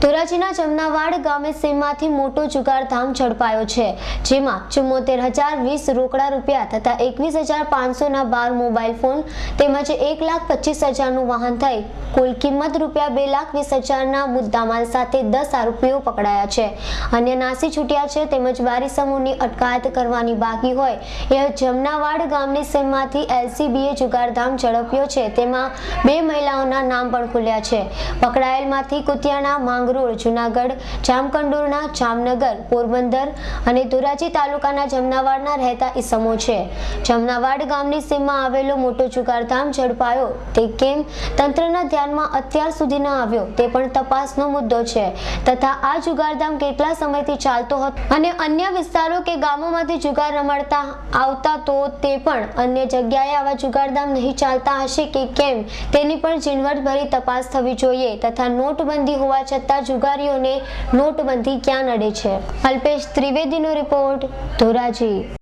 ધોરાજીના જમનાવાડ ગામે સીમમાંથી મોટો જુગારધામ ઝડપાયો છે, જેમાં ચુમ્મોતેર હજાર વીસ રોકડા રૂપિયા તથા એકવીસ હજાર પાંચસોના બાર મોબાઈલ ફોન તેમજ એક લાખ પચીસ હજારનું વાહન થઈ કુલ કિંમત રૂપિયા બે લાખ વીસ હજારના મુદ્દામાલ સાથે દસ આરોપીઓ પકડાયા છે. અન્ય નાસી છૂટ્યા છે તેમજ બારી સમૂહની અટકાયત કરવાની બાકી હોય એ જમનાવાડ ગામની સીમમાંથી એલસીબીએ જુગારધામ ઝડપ્યો છે, તેમાં બે મહિલાઓના નામ પણ ખુલ્યા છે. પકડાયેલમાંથી કુતિયાણા માંગરોળ જુનાગઢ જામકંડોરણા જામનગર, પોરબંદર અને ધોરાજી તાલુકાના જમનાવાડના રહેતા ઈસમો છે. જમનાવાડ ગામની સીમમાં આવેલો મોટો જુગારધામ ઝડપાયો. તે કેમ તંત્રના ધ્યાનમાં અત્યાર સુધી ન આવ્યો તે પણ તપાસનો મુદ્દો છે. તથા આ જુગારધામ કેટલા સમયથી ચાલતો હતો અને અન્ય વિસ્તારો કે ગામોમાંથી જુગાર રમાડતા આવતા તો તે પણ અન્ય જગ્યાએ આવા જુગારધામ નહીં ચાલતા હશે કે કેમ તેની પણ ઝીણવટભરી તપાસ થવી જોઈએ તથા નોટબંધી હોવા છતાં જુગારીઓને નોટબંધી ક્યાં નડે છે? અલ્પેશ ત્રિવેદીનો રિપોર્ટ ધોરાજી.